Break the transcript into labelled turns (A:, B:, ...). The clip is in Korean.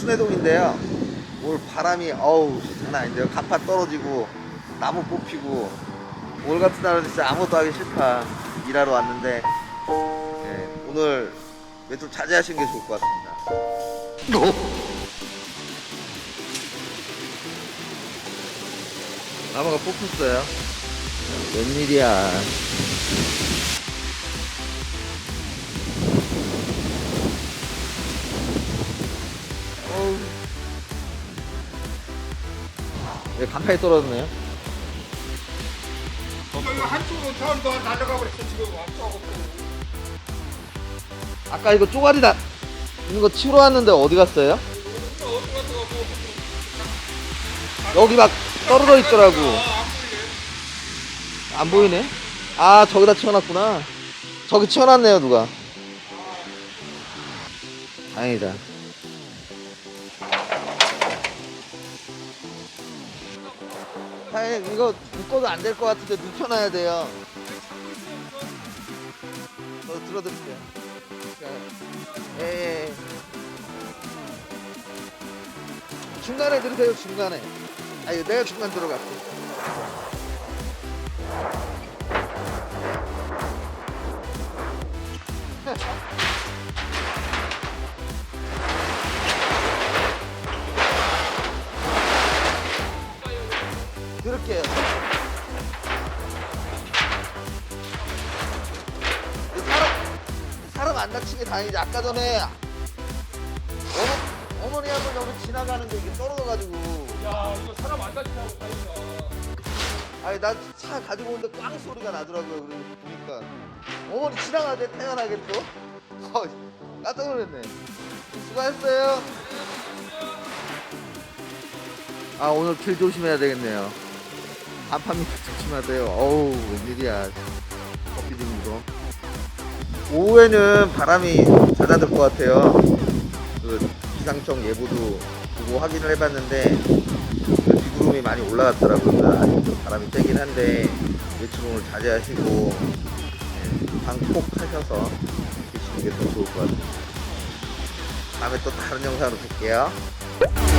A: 순회동인데요. 오늘 바람이 어우 장난 아닌데요. 간판 떨어지고 나무 뽑히고 오늘 같은 날은 진짜 아무것도 하기 싫다. 일하러 왔는데 예, 오늘 외출 자제하시는 게 좋을 것 같습니다. 나무가 뽑혔어요. 웬일이야. 간판이 떨어졌네요?
B: 이거 한쪽으로 저더 날아가 버렸어 지금 앞쪽하고
A: 아까 이거 쪼가리 나 있는 거 치우러 왔는데 어디 갔어요?
B: 어디
A: 여기 막 떨어져 있더라고. 안 보이네? 아, 저기다 치워놨구나. 저기 치워놨네요, 누가. 다행이다. 사장님, 이거 묶어도 안 될 것 같은데 눕혀놔야 돼요. 저 들어드릴게요. 예, 예. 예. 중간에 들으세요, 중간에. 아니, 내가 중간 들어갈게. 들을게요. 사람, 사람 안 다치게 다행이지. 아까 전에 어머, 어머니 한분 여기 지나가는데 이게 떨어져가지고.
B: 야 이거 사람 안 다치고 다행이다
A: 아니 나 차 가지고 오는데 꽝 소리가 나더라고요. 그래서 보니까 어머니 지나가는데 태어나겠죠? 어, 깜짝 놀랐네. 수고했어요. 아 오늘 길 조심해야 되겠네요. 밑에 조심하세요. 어우 웬일이야. 커피 좀 이거. 오후에는 바람이 잦아들 것 같아요. 그 기상청 예보도 보고 확인을 해봤는데 그 비구름이 많이 올라갔더라고요. 아직 좀 바람이 세긴 한데 외출 오늘 자제하시고 네, 방콕 하셔서 계시는 게 더 좋을 것 같아요. 다음에 또 다른 영상으로 뵐게요.